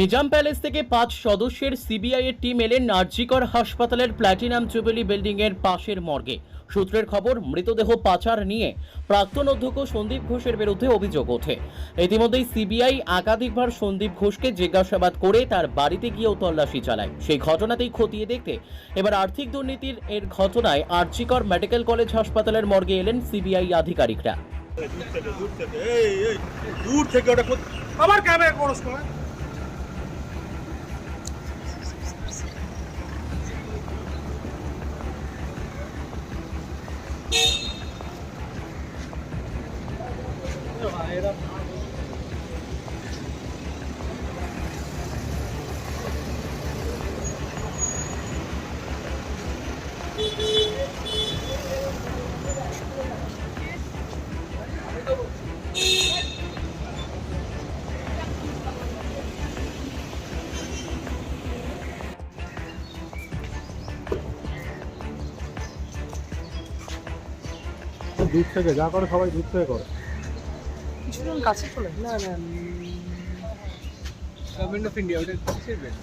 Nizam palace থেকে পাঁচ সদস্যের সিবিআই এর টিম এলেন নার্জিকর হাসপাতালের প্ল্যাটিনাম জুবেলি বিল্ডিং এর পাশের মর্গে। সূত্রের খবর, মৃতদেহ পাচার নিয়ে প্রাক্তন অধ্যক্ষ সন্দীপ ঘোষের বিরুদ্ধে অভিযোগ ওঠে। ইতিমধ্যেই সিবিআই একাধিকবার সন্দীপ ঘোষকে জিজ্ঞাসাবাদ করে তার বাড়িতে গিয়েও তল্লাশি চালায়। সেই ঘটনাতেই খতিয়ে দেখতে এবার আর্থিক দুর্নীতির এর ঘটনায় আর্জিকর মেডিকেল কলেজ হাসপাতালের মর্গে এলেন সিবিআই আধিকারিকরা। দূর থেকে ওটা আবার ক্যামেরা দূর থেকে যা করে সবাই দূর থেকে করে। কিছুজন কাছে চলে না না গভর্নমেন্ট অফ ইন্ডিয়া ওটা কিসের বেশ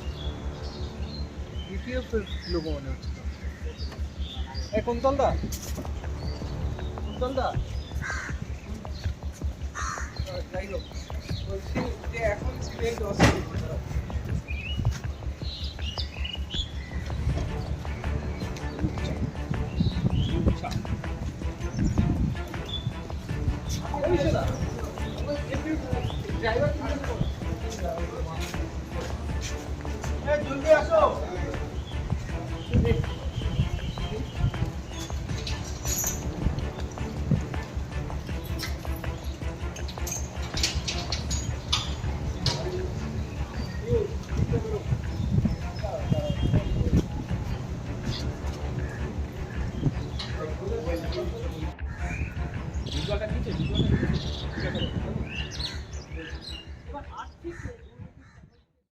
ইপিএফ এর লোগো মনে হচ্ছে এ কুন্তলদা কুন্তলদা যাই হোক। বলছি যে এখন সিবিআই দশ 이거 아까 진짜 이거는